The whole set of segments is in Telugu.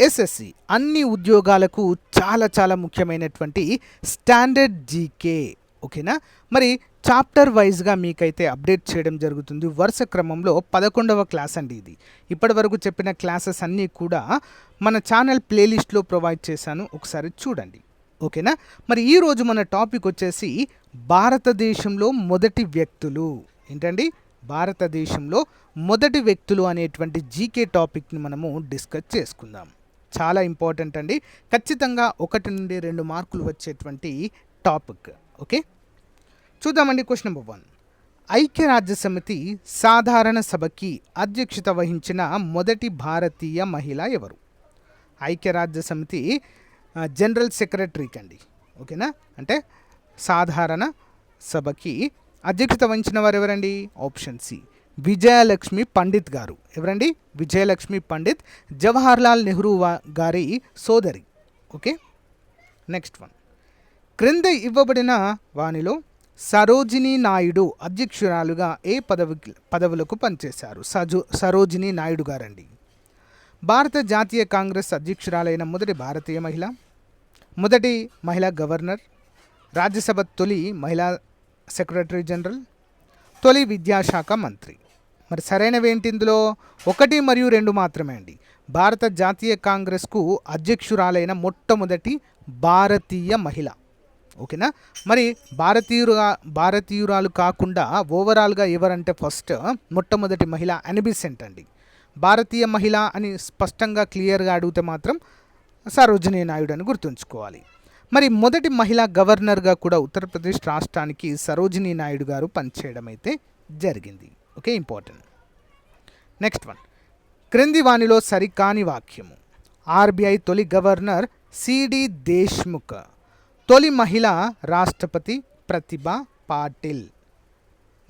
ఎస్ఎస్సి అన్ని ఉద్యోగాలకు చాలా చాలా ముఖ్యమైనటువంటి స్టాండర్డ్ జీకే ఓకేనా? మరి చాప్టర్ వైజ్గా మీకైతే అప్డేట్ చేయడం జరుగుతుంది. వరుస క్రమంలో పదకొండవ క్లాస్ అండి ఇది. ఇప్పటివరకు చెప్పిన క్లాసెస్ అన్నీ కూడా మన ఛానల్ ప్లేలిస్ట్లో ప్రొవైడ్ చేశాను. ఒకసారి చూడండి. ఓకేనా? మరి ఈరోజు మన టాపిక్ వచ్చేసి భారతదేశంలో మొదటి వ్యక్తులు. ఏంటండి? భారతదేశంలో మొదటి వ్యక్తులు అనేటువంటి జీకే టాపిక్ని మనము డిస్కస్ చేసుకుందాం. చాలా ఇంపార్టెంట్ అండి. ఖచ్చితంగా ఒకటి నుండి రెండు మార్కులు వచ్చేటువంటి టాపిక్. ఓకే? చూద్దామండి క్వశ్చన్ నెంబర్ వన్. ఐక్యరాజ్య సమితి సాధారణ సభకి అధ్యక్షత వహించిన మొదటి భారతీయ మహిళ ఎవరు? ఐక్యరాజ్య సమితి జనరల్ సెక్రటరీకి అండి. ఓకేనా? అంటే సాధారణ సభకి అధ్యక్షత వహించిన వారు ఎవరండి? Option C. విజయలక్ష్మి పండిత్ గారు. ఎవరండి? విజయలక్ష్మి పండిత్ జవహర్లాల్ నెహ్రూ గారి సోదరి. ఓకే? Next one. క్రింద ఇవ్వబడిన వానిలో సరోజిని నాయుడు అధ్యక్షురాలుగా ఏ పదవి పదవులకు పనిచేశారు? సజో సరోజిని నాయుడు గారండి. భారత జాతీయ కాంగ్రెస్ అధ్యక్షురాలైన మొదటి భారతీయ మహిళ మొదటి మహిళా గవర్నర్ రాజ్యసభ తొలి మహిళా సెక్రటరీ జనరల్ తొలి విద్యాశాఖ మంత్రి. మరి సరైనవి ఏంటి ఇందులో? ఒకటి మరియు రెండు మాత్రమే అండి. భారత జాతీయ కాంగ్రెస్కు అధ్యక్షురాలైన మొట్టమొదటి భారతీయ మహిళ. ఓకేనా? మరి భారతీయురా భారతీయురాలు కాకుండా ఓవరాల్గా ఎవరంటే ఫస్ట్ మొట్టమొదటి మహిళ అనిబిసెంట్ అండి. భారతీయ మహిళ అని స్పష్టంగా క్లియర్గా అడిగితే మాత్రం సరోజనీ నాయుడు అని గుర్తుంచుకోవాలి. మరి మొదటి మహిళా గవర్నర్గా కూడా ఉత్తరప్రదేశ్ రాష్ట్రానికి సరోజినీ నాయుడు గారు పనిచేయడం అయితే జరిగింది. ఓకే ఇంపార్టెంట్ నెక్స్ట్ వన్ క్రింది వాణిలో సరికాని వాక్యము. ఆర్బీఐ తొలి గవర్నర్ సిడి దేశ్ముఖ్. తొలి మహిళ రాష్ట్రపతి ప్రతిభ పాటిల్.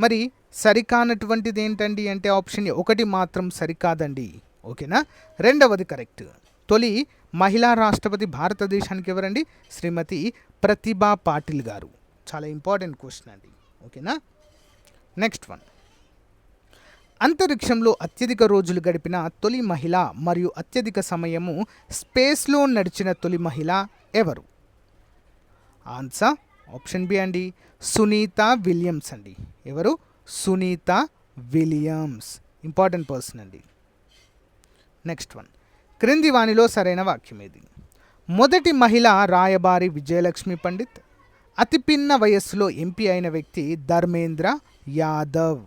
మరి సరికానటువంటిది ఏంటండి అంటే ఆప్షన్ ఒకటి మాత్రం సరికాదండి. ఓకేనా? రెండవది కరెక్ట్ తొలి మహిళా రాష్ట్రపతి భారతదేశానికి ఎవరండి? శ్రీమతి ప్రతిభా పాటిల్ గారు. చాలా ఇంపార్టెంట్ క్వశ్చన్ అండి. ఓకేనా? నెక్స్ట్ వన్ అంతరిక్షంలో అత్యధిక రోజులు గడిపిన తొలి మహిళ మరియు అత్యధిక సమయము స్పేస్లో నడిచిన తొలి మహిళ ఎవరు? ఆన్సర్ ఆప్షన్ బి అండి సునీత విలియమ్స్ అండి. ఎవరు? సునీత విలియమ్స్. ఇంపార్టెంట్ పర్సన్ అండి. Next one. క్రింది వాణిలో సరైన వాక్యం ఏది? మొదటి మహిళ రాయబారి విజయలక్ష్మి పండిత్ అతి పిన్న వయస్సులో ఎంపీ అయిన వ్యక్తి ధర్మేంద్ర యాదవ్.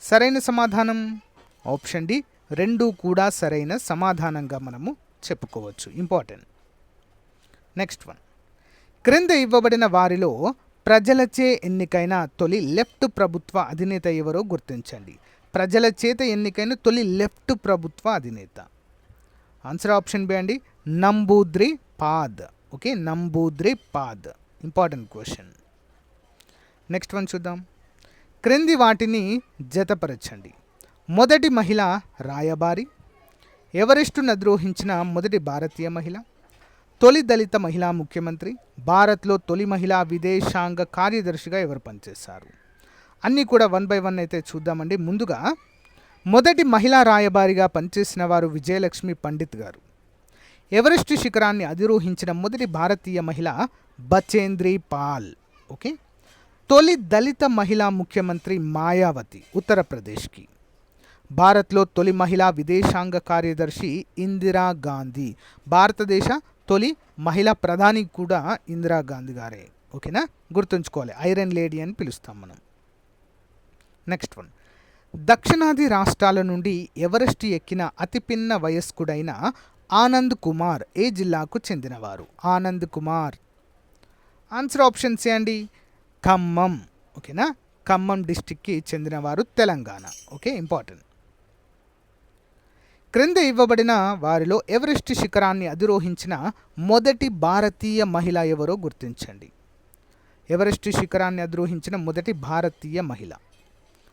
సరైన సమాధానం? ఆప్షన్ డి రెండు కూడా సరైన సమాధానంగా మనము చెప్పుకోవచ్చు. ఇంపార్టెంట్. Next one. క్రింద ఇవ్వబడిన వారిలో ప్రజలచే ఎన్నికైన తొలి లెఫ్ట్ ప్రభుత్వ అధినేత ఎవరో గుర్తించండి. ప్రజల చేత ఎన్నికైన తొలి లెఫ్ట్ ప్రభుత్వ అధినేత. ఆన్సర్ ఆప్షన్ బి అండి Namboodiripad. Okay Namboodiripad. Important question. Next one చూద్దాం. క్రింది వాటిని జతపరచండి. మొదటి మహిళ రాయబారి. ఎవరెస్టును అద్రోహించిన మొదటి భారతీయ మహిళ. తొలి దళిత మహిళా ముఖ్యమంత్రి. భారత్లో తొలి మహిళా విదేశాంగ కార్యదర్శిగా ఎవరు పనిచేశారు? అన్నీ కూడా వన్ బై వన్ అయితే చూద్దామండి. ముందుగా మొదటి మహిళా రాయబారిగా పనిచేసిన వారు విజయలక్ష్మి పండిత్ గారు. ఎవరెస్ట్ శిఖరాన్ని అధిరోహించిన మొదటి భారతీయ మహిళ బచేంద్రి పాల్. ఓకే? తొలి దళిత మహిళా ముఖ్యమంత్రి మాయావతి ఉత్తరప్రదేశ్కి. భారత్లో తొలి మహిళా విదేశాంగ కార్యదర్శి ఇందిరా గాంధీ. భారతదేశ తొలి మహిళా ప్రధాని కూడా ఇందిరా గాంధీ గారే. ఓకేనా? గుర్తుంచుకోవాలి. ఐరన్ లేడీ అని పిలుస్తాం మనం. Next one. దక్షిణాది రాష్ట్రాల నుండి ఎవరెస్ట్ ఎక్కిన అతిపిన్న వయస్కుడైన ఆనంద్ కుమార్ ఏ జిల్లాకు చెందినవారు? Anand Kumar. Answer options A అండి. ఖమ్మం ఓకేనా? ఖమ్మం డిస్టిక్కి చెందినవారు తెలంగాణ. Okay important. క్రింద ఇవ్వబడిన వారిలో ఎవరెస్ట్ శిఖరాన్ని అధిరోహించిన మొదటి భారతీయ మహిళ ఎవరో గుర్తించండి. ఎవరెస్ట్ శిఖరాన్ని అధిరోహించిన మొదటి భారతీయ మహిళ.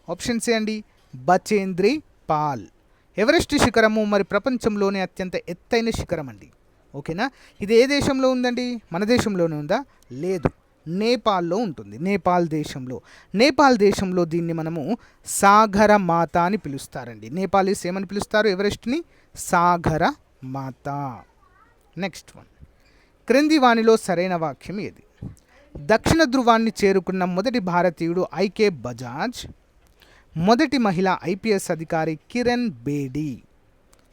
ఆప్షన్స్ ఏంటి? అండి బచేంద్రి పాల్. ఎవరెస్ట్ శిఖరము మరి ప్రపంచంలోనే అత్యంత ఎత్తైన శిఖరం అండి ఓకేనా? ఇది ఏ దేశంలో ఉందండి? మన దేశంలోనే ఉందా? లేదు. నేపాల్లో ఉంటుంది. నేపాల్ దేశంలో. నేపాల్ దేశంలో దీన్ని మనము సాగర మాత అని పిలుస్తారండి. నేపాలీస్ ఏమని పిలుస్తారు ఎవరెస్ట్ని? సాగర మాత. Next one. క్రింది వాణిలో సరైన వాక్యం ఏది? దక్షిణ ధృవాన్ని చేరుకున్న మొదటి భారతీయుడు ఐకే బజాజ్ మొదటి మహిళ ఐపీఎస్ అధికారి కిరణ్ బేడీ.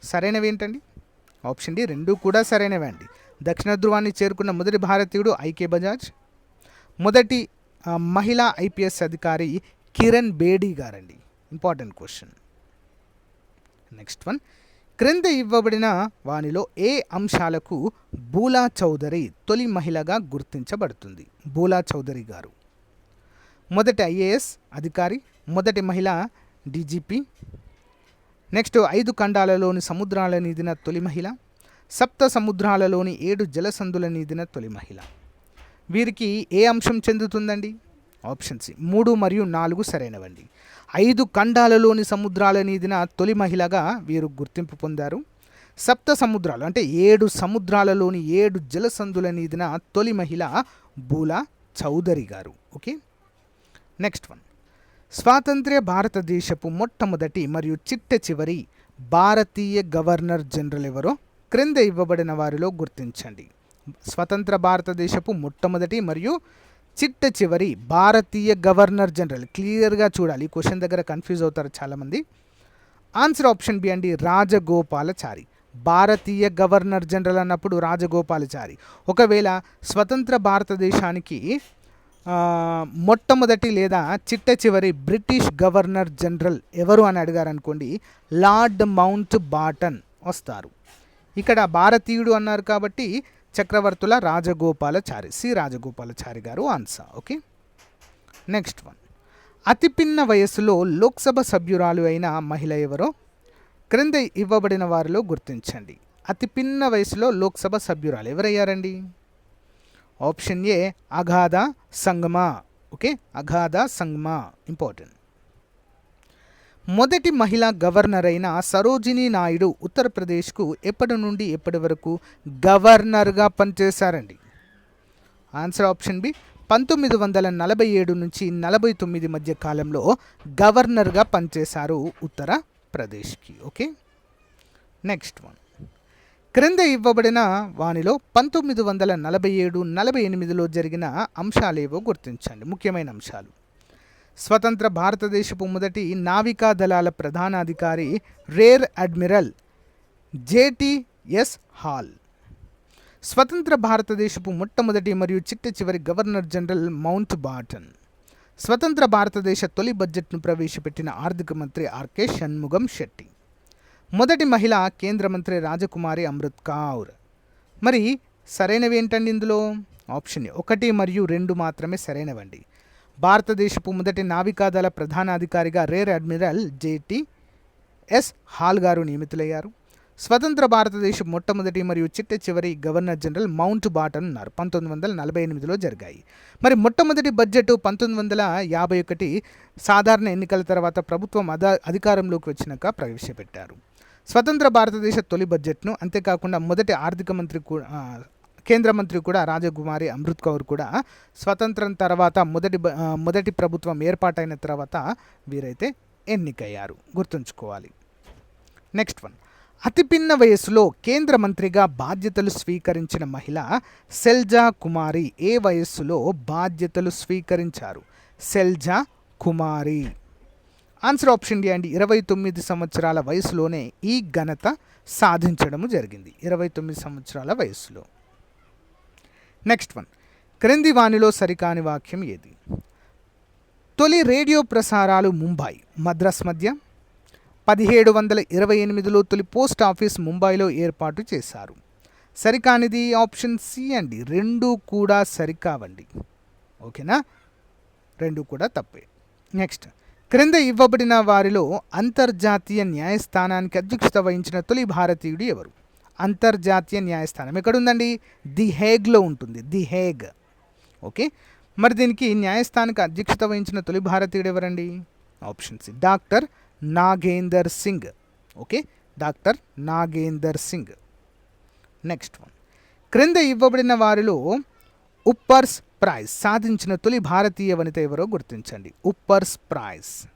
సరైనవి ఏంటండి? ఆప్షన్ డి రెండు కూడా సరైనవే అండి. దక్షిణ ధృవాన్ని చేరుకున్న మొదటి భారతీయుడు ఐకే బజాజ్ మొదటి మహిళా ఐపీఎస్ అధికారి కిరణ్ బేడీ గారండి. Important question. Next one. క్రింద ఇవ్వబడిన వానిలో ఏ అంశాలకు బూలా చౌదరి తొలి మహిళగా గుర్తించబడుతుంది? బూలా చౌదరి గారు. మొదటి ఐఏఎస్ అధికారి మొదటి మహిళ డీజీపీ. నెక్స్ట్ ఐదు ఖండాలలోని సముద్రాల నీదిన తొలి మహిళ. సప్త సముద్రాలలోని ఏడు జలసందుల నీదిన తొలి మహిళ. వీరికి ఏ అంశం చెందుతుందండి? ఆప్షన్ సి మూడు మరియు నాలుగు సరైనవండి. ఐదు ఖండాలలోని సముద్రాల నీదిన తొలి మహిళగా వీరు గుర్తింపు పొందారు. సప్త సముద్రాలు అంటే ఏడు సముద్రాలలోని ఏడు జలసందుల నీదిన తొలి మహిళ బూలా చౌదరి గారు. ఓకే? నెక్స్ట్ వన్ స్వాతంత్ర్య భారతదేశపు మొట్టమొదటి మరియు చిట్ట చివరి భారతీయ గవర్నర్ జనరల్ ఎవరో క్రింద ఇవ్వబడిన వారిలో గుర్తించండి. స్వతంత్ర భారతదేశపు మొట్టమొదటి మరియు చిట్ట చివరి భారతీయ గవర్నర్ జనరల్. క్లియర్గా చూడాలి. క్వశ్చన్ దగ్గర కన్ఫ్యూజ్ అవుతారు చాలామంది. ఆన్సర్ ఆప్షన్ బి అండి రాజగోపాలచారి. భారతీయ గవర్నర్ జనరల్ అన్నప్పుడు రాజగోపాలచారి. ఒకవేళ స్వతంత్ర భారతదేశానికి మొట్టమొదటి లేదా చిట్ట చివరి బ్రిటిష్ గవర్నర్ జనరల్ ఎవరు అని అడిగారు అనుకోండి లార్డ్ మౌంట్ బాటన్ వస్తారు. ఇక్కడ భారతీయుడు అన్నారు కాబట్టి చక్రవర్తుల రాజగోపాలచారి సి. రాజగోపాలచారి గారు ఆన్సర్ ఓకే? Next one. అతి పిన్న వయస్సులో లోక్సభ సభ్యురాలు అయిన మహిళ ఎవరో? క్రింద ఇవ్వబడిన వారిలో గుర్తించండి. అతి పిన్న వయసులో లోక్సభ సభ్యురాలు ఎవరయ్యారండి? ఆప్షన్ ఏ అగాధ సంగమా ఓకే? అగాధ సంగమా ఇంపార్టెంట్. మొదటి మహిళా గవర్నర్ అయిన సరోజినీ నాయుడు ఉత్తరప్రదేశ్కు ఎప్పటి నుండి ఎప్పటి వరకు గవర్నర్గా పనిచేశారండి? ఆన్సర్ ఆప్షన్ బి పంతొమ్మిది వందల నలభై ఏడు నుంచి నలభై తొమ్మిది మధ్య కాలంలో గవర్నర్గా పనిచేశారు ఉత్తరప్రదేశ్కి ఓకే? Next one. క్రింద ఇవ్వబడిన వానిలో పంతొమ్మిది వందల నలభై ఏడు నలభై ఎనిమిదిలో జరిగిన అంశాలేవో గుర్తించండి. ముఖ్యమైన అంశాలు. స్వతంత్ర భారతదేశపు మొదటి నావికా దళాల ప్రధానాధికారి రేర్ అడ్మిరల్ జేటిఎస్ హాల్. స్వతంత్ర భారతదేశపు మొట్టమొదటి మరియు చిట్ట చివరి గవర్నర్ జనరల్ మౌంట్ బాటన్. స్వతంత్ర భారతదేశ తొలి బడ్జెట్ను ప్రవేశపెట్టిన ఆర్థిక మంత్రి ఆర్కే షణ్ముగం శెట్టి. మొదటి మహిళ కేంద్ర మంత్రి రాజకుమారి అమృత్ కౌర్. మరి సరైనవి ఏంటండి ఇందులో? ఆప్షన్ ఒకటి మరియు రెండు మాత్రమే సరైనవండి. భారతదేశపు మొదటి నావికాదళ ప్రధాన అధికారిగా rear admiral JT S Hall గారు నియమితులయ్యారు. స్వతంత్ర భారతదేశం మొట్టమొదటి మరియు చిట్ట చివరి గవర్నర్ జనరల్ మౌంట్ బాటన్ ఉన్నారు. పంతొమ్మిది వందల నలభై ఎనిమిదిలో జరిగాయి. మరి మొట్టమొదటి బడ్జెట్ పంతొమ్మిది వందల యాభై ఒకటి సాధారణ ఎన్నికల తర్వాత ప్రభుత్వం అదా అధికారంలోకి వచ్చినాక ప్రవేశపెట్టారు. స్వతంత్ర భారతదేశ తొలి బడ్జెట్ను అంతేకాకుండా మొదటి ఆర్థిక మంత్రి కూడా కేంద్ర మంత్రి కూడా రాజకుమారి అమృత్ కౌర్ కూడా స్వతంత్రం తర్వాత మొదటి మొదటి ప్రభుత్వం ఏర్పాటైన తర్వాత వీరైతే ఎన్నికయ్యారు. గుర్తుంచుకోవాలి. Next one. అతిపిన్న వయస్సులో వయసులో కేంద్ర మంత్రిగా బాధ్యతలు స్వీకరించిన మహిళ సెల్జా కుమారి ఏ వయస్సులో బాధ్యతలు స్వీకరించారు? Selja Kumari. Answer option D అండి. ఇరవై తొమ్మిది సంవత్సరాల వయసులోనే ఈ ఘనత సాధించడము జరిగింది. ఇరవై తొమ్మిది సంవత్సరాల వయసులో నెక్స్ట్ వన్ క్రింది వాణిలో సరికాని వాక్యం ఏది? తొలి రేడియో ప్రసారాలు ముంబై మద్రాస్ మధ్య పదిహేడు వందల ఇరవై ఎనిమిదిలో తొలి పోస్ట్ ఆఫీస్ ముంబైలో ఏర్పాటు చేశారు. సరికానిది ఆప్షన్ సి అండి. రెండు కూడా సరికావండి. ఓకేనా? రెండు కూడా తప్పే. నెక్స్ట్ క్రింద ఇవ్వబడిన వారిలో అంతర్జాతీయ న్యాయస్థానానికి అధ్యక్షత వహించిన తొలి భారతీయుడు ఎవరు? అంతర్జాతీయ న్యాయస్థానం. ఎక్కడుందండి? ది హేగ్లో ఉంటుంది. The Hague. ఓకే? మరి దీనికి న్యాయస్థానిక అధ్యక్షత వహించిన తొలి భారతీయుడు ఎవరండి? Option C doctor Nagender Singh. Okay? Doctor Nagender Singh. Next one. క్రింద ఇవ్వబడిన వారిలో ఉప్పర్స్ ప్రైజ్ సాధించిన తొలి భారతీయ వనిత ఎవరో గుర్తించండి. ఉప్పర్స్ prize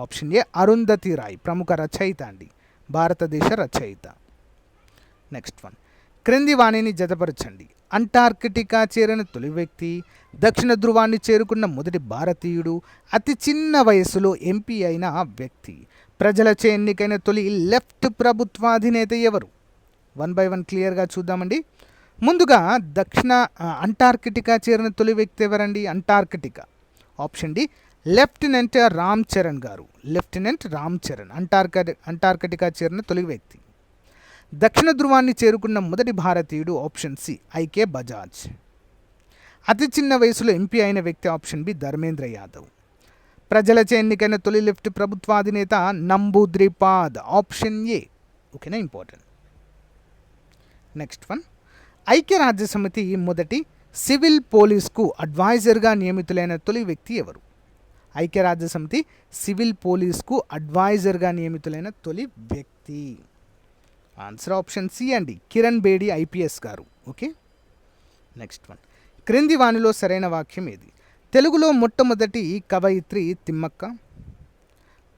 option A Arundhati Roy ప్రముఖ రచయిత అండి. భారతదేశ రచయిత. Next one. క్రింది వాణిని జతపరచండి. అంటార్కిటికా చేరిన తొలి వ్యక్తి దక్షిణ ధృవాన్ని చేరుకున్న మొదటి భారతీయుడు అతి చిన్న వయసులో ఎంపీ అయిన వ్యక్తి. ప్రజలచే ఎన్నికైన తొలి లెఫ్ట్ ప్రభుత్వాధినేత ఎవరు? వన్ బై వన్ క్లియర్గా చూద్దామండి. ముందుగా దక్షిణ అంటార్కిటికా చేరిన తొలి వ్యక్తి ఎవరండి? Antarctica. Option D lieutenant Ram Charan గారు. లెఫ్టినెంట్ రామ్ చరణ్ అంటార్క అంటార్కిటికా చేరిన తొలి వ్యక్తి. దక్షిణ ధృవాన్ని చేరుకున్న మొదటి భారతీయుడు ఆప్షన్ సి ఐకే బజాజ్. అతి చిన్న వయసులో ఎంపీ అయిన వ్యక్తి ఆప్షన్ బి ధర్మేంద్ర యాదవ్. ప్రజలచే ఎన్నికైన తొలి లెఫ్ట్ ప్రభుత్వాధినేత నంబూద్రిపాద్ ఆప్షన్ ఏ. ఓకేనా ఇంపార్టెంట్. Next one. ఐక్యరాజ్య సమితి మొదటి సివిల్ పోలీస్కు అడ్వైజర్గా నియమితులైన తొలి వ్యక్తి ఎవరు? ఐక్యరాజ్య సమితి సివిల్ పోలీస్కు అడ్వైజర్గా నియమితులైన తొలి వ్యక్తి. ఆన్సర్ ఆప్షన్ సి అండి కిరణ్ బేడి ఐపీఎస్ గారు. ఓకే? Next one. క్రింది వాణిలో సరైన వాక్యం ఏది? తెలుగులో మొట్టమొదటి కవయిత్రి తిమ్మక్క.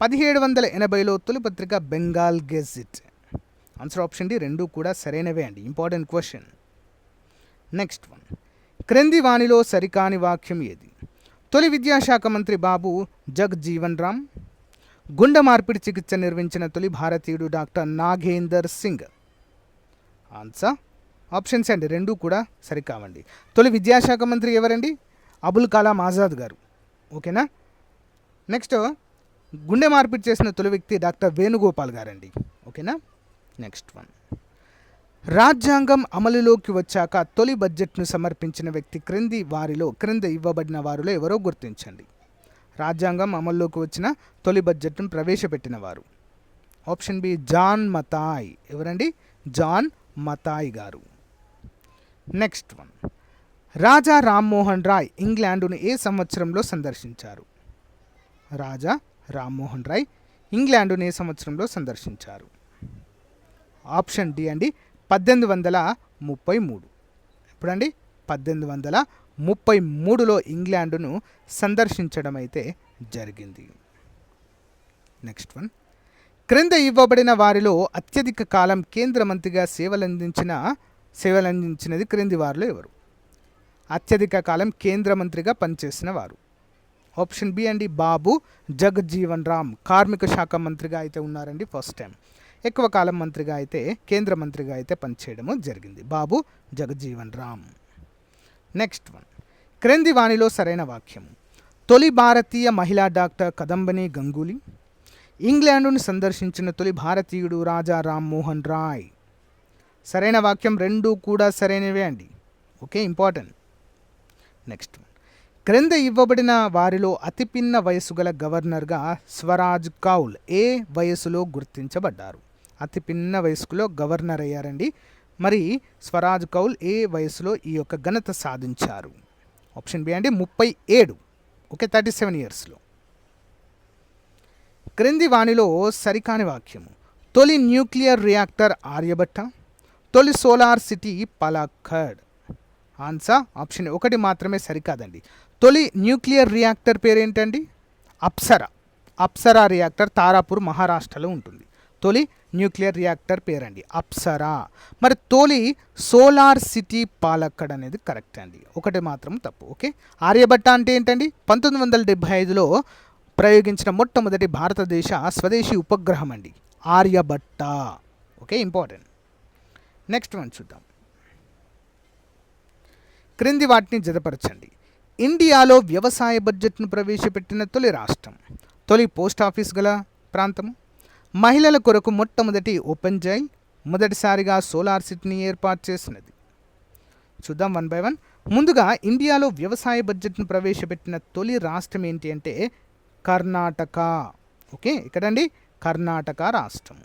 పదిహేడు వందల ఎనభైలో తొలి పత్రిక Bengal gazette. Answer option D రెండు కూడా సరైనవే అండి. Important question. Next one. క్రింది వాణిలో సరికాని వాక్యం ఏది? తొలి విద్యాశాఖ మంత్రి బాబు జగ్జీవన్ రామ్. గుండె మార్పిడి చికిత్స నిర్వహించిన తొలి భారతీయుడు doctor Nagender Singh. Answer options అండి రెండు కూడా సరికావండి. తొలి విద్యాశాఖ మంత్రి ఎవరండి? అబుల్ కలాం ఆజాద్ గారు. ఓకేనా? నెక్స్ట్ గుండె మార్పిడి చేసిన తొలి వ్యక్తి డాక్టర్ వేణుగోపాల్ గారండి. ఓకేనా? నెక్స్ట్ వన్ రాజ్యాంగం అమలులోకి వచ్చాక తొలి బడ్జెట్ను సమర్పించిన వ్యక్తి క్రింది వారిలో క్రింద ఇవ్వబడిన వారిలో ఎవరో గుర్తించండి. రాజ్యాంగం అమల్లోకి వచ్చిన తొలి బడ్జెట్ను ప్రవేశపెట్టిన వారు. Option B John Mathai. ఎవరండి? జాన్ మతాయ్ గారు. Next one. రాజా రామ్మోహన్ రాయ్ ఇంగ్లాండును ఏ సంవత్సరంలో సందర్శించారు? రాజా రామ్మోహన్ రాయ్ ఇంగ్లాండును ఏ సంవత్సరంలో సందర్శించారు? ఆప్షన్ డి అండి పద్దెనిమిది వందల ముప్పై మూడు. ఎప్పుడండి? పద్దెనిమిది వందల ముప్పై మూడులో ఇంగ్లాండును సందర్శించడం అయితే జరిగింది. Next one. క్రింద ఇవ్వబడిన వారిలో అత్యధిక కాలం కేంద్ర మంత్రిగా సేవలందించిన సేవలందించినది క్రింది వారిలో ఎవరు? అత్యధిక కాలం కేంద్ర మంత్రిగా పనిచేసిన వారు. ఆప్షన్ బి అండి బాబు జగజ్జీవన్ రామ్ కార్మిక శాఖ మంత్రిగా అయితే ఉన్నారండి ఫస్ట్ టైం. ఎక్కువ కాలం మంత్రిగా అయితే కేంద్ర మంత్రిగా అయితే పనిచేయడము జరిగింది. బాబు జగజ్జీవన్ రామ్. నెక్స్ట్ వన్ క్రింది వాణిలో సరైన వాక్యం తొలి భారతీయ మహిళా డాక్టర్ కదంబని గంగూలీ. ఇంగ్లాండును సందర్శించిన తొలి భారతీయుడు రాజా రామ్మోహన్ రాయ్. సరైన వాక్యం రెండు కూడా సరైనవే అండి. Okay important. నెక్స్ట్ వన్ క్రింద ఇవ్వబడిన వారిలో అతి పిన్న వయసు గల గవర్నర్గా స్వరాజ్ కౌల్ ఏ వయసులో గుర్తించబడ్డారు? అతి పిన్న వయసులో గవర్నర్ అయ్యారండి. మరి స్వరాజ్ కౌల్ ఏ వయసులో ఈ యొక్క ఘనత సాధించారు? ఆప్షన్ బి అంటే ముప్పై ఏడు. ఓకే థర్టీ సెవెన్ ఇయర్స్లో. క్రింది వాణిలో సరికాని వాక్యము. తొలి న్యూక్లియర్ రియాక్టర్ ఆర్యభట్ట తొలి solar city Palakkad answer option ఒకటి మాత్రమే సరికాదండి. తొలి న్యూక్లియర్ రియాక్టర్ పేరేంటండి? అప్సరా. అప్సరా రియాక్టర్ తారాపూర్ మహారాష్ట్రలో ఉంటుంది. తొలి న్యూక్లియర్ రియాక్టర్ పేరండి అప్సరా. మరి తొలి సోలార్ సిటీ పాలక్కడ్ అనేది కరెక్ట్ అండి ఒకటి మాత్రం తప్పు ఓకే? ఆర్యభట్ట అంటే ఏంటండి? పంతొమ్మిది వందల డెబ్భై ఐదులో ప్రయోగించిన మొట్టమొదటి భారతదేశ స్వదేశీ ఉపగ్రహం అండి Aryabhata okay? Important. Next one చూద్దాం. క్రింది వాటిని జతపరచండి. ఇండియాలో వ్యవసాయ బడ్జెట్ను ప్రవేశపెట్టిన తొలి రాష్ట్రం తొలి పోస్ట్ ఆఫీస్ గల ప్రాంతము? మహిళల కొరకు మొట్టమొదటి ఓపెన్ జైల్ మొదటిసారిగా సోలార్ సిటీని ఏర్పాటు చేసినది. చూద్దాం వన్ బై వన్. ముందుగా ఇండియాలో వ్యవసాయ బడ్జెట్ను ప్రవేశపెట్టిన తొలి రాష్ట్రం ఏంటి అంటే కర్ణాటక. ఓకే ఎక్కడండి? కర్ణాటక రాష్ట్రం.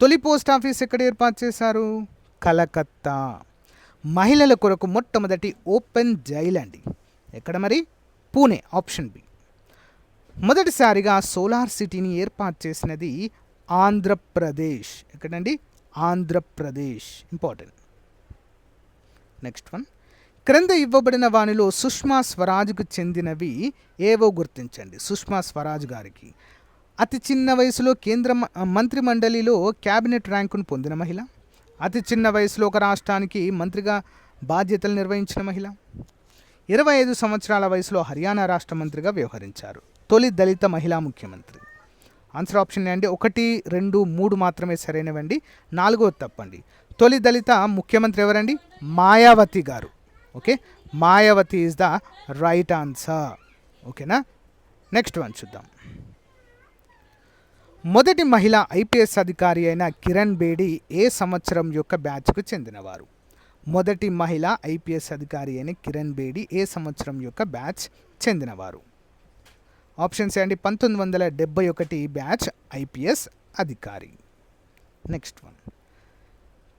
తొలి పోస్ట్ ఆఫీస్ ఎక్కడ ఏర్పాటు చేశారు? కలకత్తా. మహిళల కొరకు మొట్టమొదటి ఓపెన్ జైల్ అండి. ఎక్కడ మరి? Pune option B. మొదటిసారిగా సోలార్ సిటీని ఏర్పాటు చేసినది ఆంధ్రప్రదేశ్. ఎక్కడండి? ఆంధ్రప్రదేశ్. ఇంపార్టెంట్. Next one. క్రింద ఇవ్వబడిన వానిలో సుష్మా స్వరాజ్కు చెందినవి ఏవో గుర్తించండి. సుష్మా స్వరాజ్ గారికి. అతి చిన్న వయసులో కేంద్ర మ- మంత్రి మండలిలో క్యాబినెట్ ర్యాంకును పొందిన మహిళ. అతి చిన్న వయసులో ఒక రాష్ట్రానికి మంత్రిగా బాధ్యతలు నిర్వహించిన మహిళ. ఇరవై ఐదు సంవత్సరాల వయసులో హర్యానా రాష్ట్ర మంత్రిగా వ్యవహరించారు. తొలి దళిత మహిళా ముఖ్యమంత్రి. ఆన్సర్ ఆప్షన్ అండి ఒకటి రెండు మూడు మాత్రమే సరైనవండి. నాలుగోది తప్పండి. తొలి దళిత ముఖ్యమంత్రి ఎవరండి? మాయావతి గారు. Okay? Mayawati is the right answer ఓకేనా? నెక్స్ట్ వన్ చూద్దాం. మొదటి మహిళ ఐపీఎస్ అధికారి అయిన కిరణ్ బేడి ఏ సంవత్సరం యొక్క బ్యాచ్కు చెందినవారు? మొదటి మహిళ ఐపీఎస్ అధికారి అయిన కిరణ్ బేడి ఏ సంవత్సరం యొక్క బ్యాచ్ చెందినవారు? ఆప్షన్స్ అండి పంతొమ్మిది వందల డెబ్బై ఒకటి బ్యాచ్ ఐపీఎస్ అధికారి. Next one.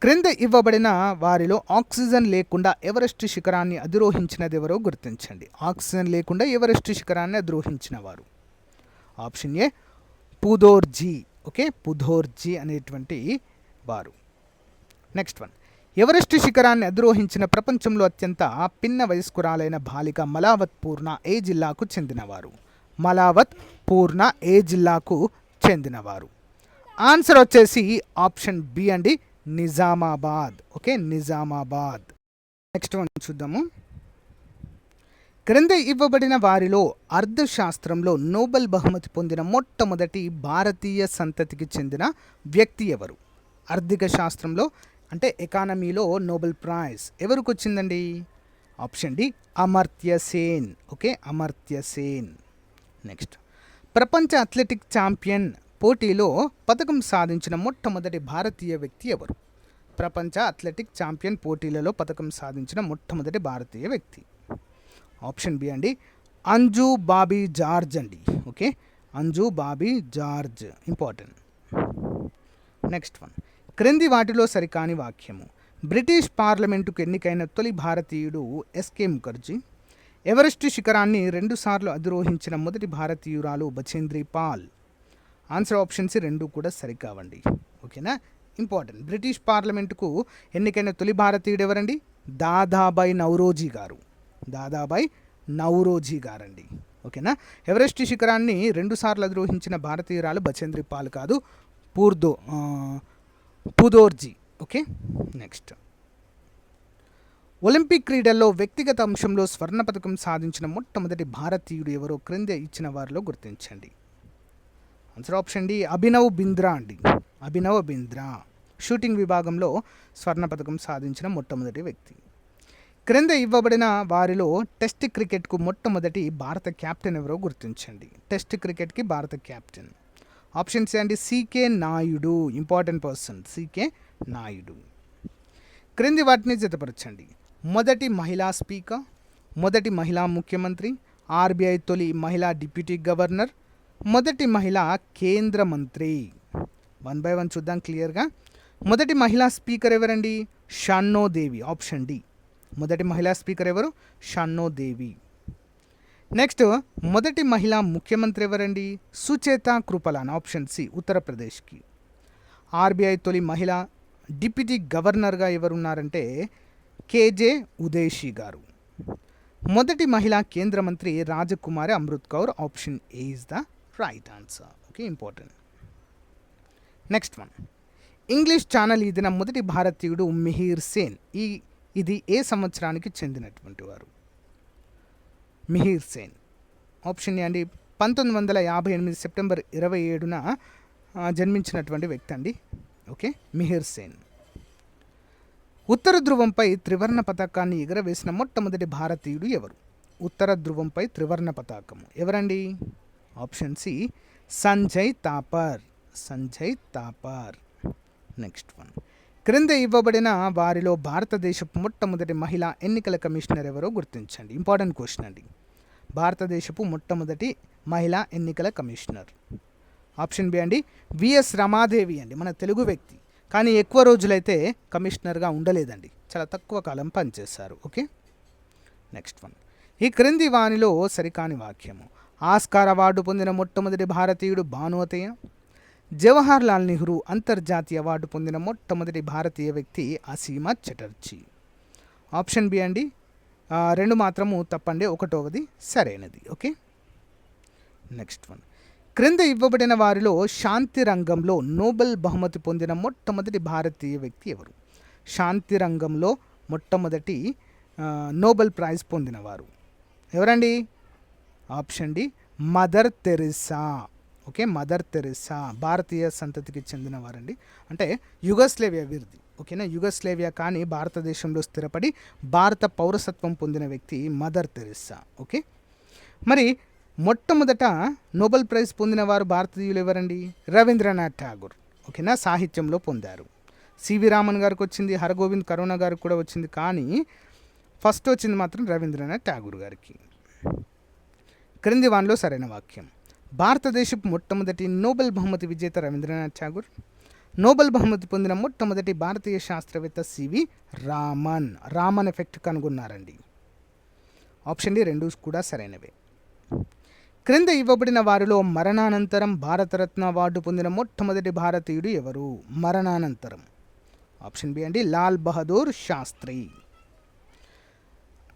క్రింద ఇవ్వబడిన వారిలో ఆక్సిజన్ లేకుండా ఎవరెస్ట్ శిఖరాన్ని అధిరోహించినది ఎవరో గుర్తించండి. ఆక్సిజన్ లేకుండా ఎవరెస్ట్ శిఖరాన్ని అధిరోహించిన వారు ఆప్షన్ ఏ పుదోర్జీ ఓకే? పుధోర్జీ అనేటువంటి వారు. Next one. ఎవరెస్ట్ శిఖరాన్ని అధిరోహించిన ప్రపంచంలో అత్యంత పిన్న వయస్కురాలైన బాలిక మలావత్ పూర్ణ ఏ జిల్లాకు చెందినవారు? మలావత్ పూర్ణ ఏ జిల్లాకు చెందినవారు? ఆన్సర్ వచ్చేసి ఆప్షన్ బి అండి Nizamabad. Okay Nizamabad. Next one చూద్దాము. క్రింద ఇవ్వబడిన వారిలో అర్థశాస్త్రంలో నోబెల్ బహుమతి పొందిన మొట్టమొదటి భారతీయ సంతతికి చెందిన వ్యక్తి ఎవరు? ఆర్థిక శాస్త్రంలో అంటే ఎకానమీలో నోబెల్ ప్రైజ్ ఎవరికి వచ్చిందండి? Option D Amartya Sen. Okay Amartya Sen. Next. ప్రపంచ అథ్లెటిక్ ఛాంపియన్ పోటీలో పథకం సాధించిన మొట్టమొదటి భారతీయ వ్యక్తి ఎవరు? ప్రపంచ అథ్లెటిక్ ఛాంపియన్ పోటీలలో పథకం సాధించిన మొట్టమొదటి భారతీయ వ్యక్తి. ఆప్షన్ బి అండి అంజు బాబీ జార్జ్ అండి. Okay Anju Bobby George. Important. Next one. క్రింది వాటిలో సరికాని వాక్యము. బ్రిటిష్ పార్లమెంటుకు ఎన్నికైన తొలి భారతీయుడు ఎస్కే ముఖర్జీ. ఎవరెస్ట్ శిఖరాన్ని రెండుసార్లు అధిరోహించిన మొదటి భారతీయురాలు బచేంద్రి పాల్. ఆన్సర్ ఆప్షన్స్ రెండు కూడా సరికావండి ఓకేనా? ఇంపార్టెంట్. బ్రిటిష్ పార్లమెంటుకు ఎన్నికైన తొలి భారతీయుడు ఎవరండి దాదాబాయ్ నౌరోజీ గారు. దాదాబాయ్ నౌరోజీ గారండి. ఓకేనా? ఎవరెస్ట్ శిఖరాన్ని రెండుసార్లు అధిరోహించిన భారతీయురాలు బచేంద్రి పాల్ కాదు పూర్దో పుదోర్జీ. ఓకే? నెక్స్ట్. ఒలింపిక్ క్రీడల్లో వ్యక్తిగత అంశంలో స్వర్ణ పథకం సాధించిన మొట్టమొదటి భారతీయుడు ఎవరో క్రింద ఇచ్చిన వారిలో గుర్తించండి. Answer option D Abhinav Bindra అండి. అభినవ్ బింద్రా. షూటింగ్ విభాగంలో స్వర్ణ పథకం సాధించిన మొట్టమొదటి వ్యక్తి. క్రింద ఇవ్వబడిన వారిలో టెస్ట్ క్రికెట్కు మొట్టమొదటి భారత కెప్టెన్ ఎవరో గుర్తించండి. టెస్ట్ క్రికెట్కి భారత కెప్టెన్ ఆప్షన్స్ అండి C K Nayudu. Important person C K Nayudu. క్రింది వాటిని జతపరచండి. మొదటి మహిళా స్పీకర్ మొదటి మహిళా ముఖ్యమంత్రి ఆర్బీఐ తొలి మహిళా డిప్యూటీ గవర్నర్ మొదటి మహిళా కేంద్ర మంత్రి. వన్ బై వన్ చూద్దాం క్లియర్గా. మొదటి మహిళా స్పీకర్ ఎవరండి? Shanno Devi option D. మొదటి మహిళా స్పీకర్ ఎవరు? షన్నో దేవి. నెక్స్ట్ మొదటి మహిళా ముఖ్యమంత్రి ఎవరండి? సుచేత కృపలాన్ ఆప్షన్ సి ఉత్తరప్రదేశ్కి. ఆర్బీఐ తొలి మహిళా డిప్యూటీ గవర్నర్గా ఎవరున్నారంటే కేజే ఉదేశీ గారు. మొదటి మహిళా కేంద్ర మంత్రి Rajkumari Amrit Kaur option A is the right answer. Okay important. Next one. English channel ఇదిన మొదటి భారతీయుడు మిహిర్ సేన్. ఈ ఇది ఏ సంవత్సరానికి చెందినటువంటి వారు? మిహిర్ సేన్. ఆప్షన్ ఏ అండి పంతొమ్మిది వందల యాభై ఎనిమిది సెప్టెంబర్ ఇరవై ఏడున జన్మించినటువంటి వ్యక్తి అండి. ఓకే మిహిర్ సేన్. ఉత్తర ధ్రువంపై త్రివర్ణ పతాకాన్ని ఎగరవేసిన మొట్టమొదటి భారతీయుడు ఎవరు? ఉత్తర ధ్రువంపై త్రివర్ణ పతాకం ఎవరండి? Option C Sanjay Thapar Sanjay Thapar next one. క్రింద ఇవ్వబడిన వారిలో భారతదేశపు మొట్టమొదటి మహిళా ఎన్నికల కమిషనర్ ఎవరో గుర్తించండి. ఇంపార్టెంట్ క్వశ్చన్ అండి. భారతదేశపు మొట్టమొదటి మహిళా ఎన్నికల కమిషనర్. ఆప్షన్ బి అండి విఎస్ రమాదేవి అండి. మన తెలుగు వ్యక్తి. కానీ ఎక్కువ రోజులైతే కమిషనర్గా ఉండలేదండి. చాలా తక్కువ కాలం పనిచేశారు. ఓకే? Next one. ఈ క్రింది వానిలో సరికాని వాక్యము. ఆస్కార్ అవార్డు పొందిన మొట్టమొదటి భారతీయుడు భానువతయ్య జవహర్ లాల్ నెహ్రూ అంతర్జాతీయ అవార్డు పొందిన మొట్టమొదటి భారతీయ వ్యక్తి అసీమా చటర్జీ. ఆప్షన్ బి అండి. రెండు మాత్రము తప్పండి ఒకటవది సరైనది. ఓకే? Next one. క్రింద ఇవ్వబడిన వారిలో శాంతి రంగంలో నోబెల్ బహుమతి పొందిన మొట్టమొదటి భారతీయ వ్యక్తి ఎవరు? శాంతి రంగంలో మొట్టమొదటి నోబెల్ ప్రైజ్ పొందినవారు ఎవరండి? Option D mother Teresa. Okay mother Teresa భారతీయ సంతతికి చెందినవారండి అంటే యుగస్లేవియా వీరిది. ఓకేనా? యుగస్లేవియా కానీ భారతదేశంలో స్థిరపడి భారత పౌరసత్వం పొందిన వ్యక్తి మదర్ తెరిసా. ఓకే? మరి మొట్టమొదట నోబెల్ ప్రైజ్ పొందిన వారు భారతీయులు ఎవరండి? రవీంద్రనాథ్ ఠాగూర్. ఓకేనా? సాహిత్యంలో పొందారు. సివి రామన్ గారికి వచ్చింది హరగోవింద్ కరోనా గారికి కూడా వచ్చింది కానీ ఫస్ట్ వచ్చింది మాత్రం రవీంద్రనాథ్ ఠాగూర్ గారికి. క్రింది వానిలో సరైన వాక్యం. భారతదేశపు మొట్టమొదటి నోబెల్ బహుమతి విజేత రవీంద్రనాథ్ ఠాగూర్. నోబెల్ బహుమతి పొందిన మొట్టమొదటి భారతీయ శాస్త్రవేత్త C V Raman. Raman effect కనుగొన్నారండి. Option D రెండు కూడా సరైనవే. క్రింద ఇవ్వబడిన వారిలో మరణానంతరం భారతరత్న అవార్డు పొందిన మొట్టమొదటి భారతీయుడు ఎవరు? మరణానంతరం. ఆప్షన్ బి అండి లాల్ బహదూర్ శాస్త్రి.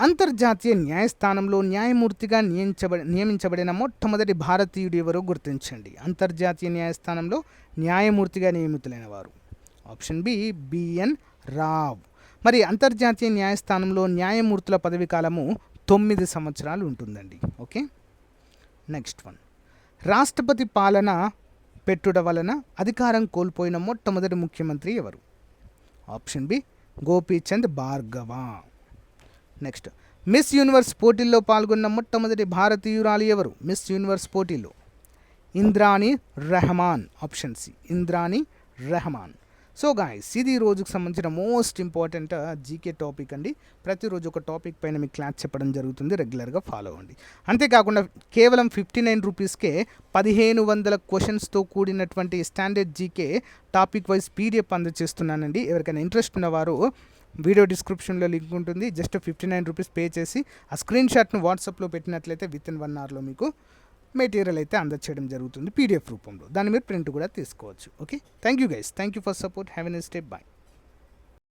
అంతర్జాతీయ న్యాయస్థానంలో న్యాయమూర్తిగా నియమించబడి నియమించబడిన మొట్టమొదటి భారతీయుడు ఎవరో గుర్తించండి. అంతర్జాతీయ న్యాయస్థానంలో న్యాయమూర్తిగా నియమితులైన వారు ఆప్షన్ బి బిఎన్ రావ్. మరి అంతర్జాతీయ న్యాయస్థానంలో న్యాయమూర్తుల పదవి కాలము తొమ్మిది సంవత్సరాలు ఉంటుందండి. ఓకే? నెక్స్ట్ వన్ రాష్ట్రపతి పాలన పెట్టుట వలన అధికారం కోల్పోయిన మొట్టమొదటి ముఖ్యమంత్రి ఎవరు? Option B Gopichand Bhargava. Next miss universe పోటీల్లో పాల్గొన్న మొట్టమొదటి భారతీయురాలు ఎవరు? మిస్ యూనివర్స్ పోటీలో Indrani Rehman. Option C Indrani Rehman. So guys ఇది రోజుకు సంబంధించిన మోస్ట్ ఇంపార్టెంట్ జీకే టాపిక్ అండి. ప్రతిరోజు ఒక టాపిక్ పైన మీకు క్లాస్ చెప్పడం జరుగుతుంది. రెగ్యులర్గా ఫాలో అవ్వండి. అంతేకాకుండా కేవలం ఫిఫ్టీ నైన్ రూపీస్కే పదిహేను వందల క్వశ్చన్స్తో కూడినటువంటి standard GK topic wise PDF అందజేస్తున్నానండి. ఎవరికైనా ఇంట్రెస్ట్ ఉన్నవారు వీడియో డిస్క్రిప్షన్లో లింక్ ఉంటుంది. Just fifty nine rupees pay చేసి ఆ స్క్రీన్ షాట్ను వాట్సాప్లో పెట్టినట్లయితే విత్ ఇన్ వన్ అవర్లో మీకు మెటీరియల్ అయితే అందచేయడం జరుగుతుంది పీడిఎఫ్ రూపంలో. దాన్ని మీరు ప్రింట్ కూడా తీసుకోవచ్చు. Okay? Thank you guys. Thank you for support. Have and stay bye.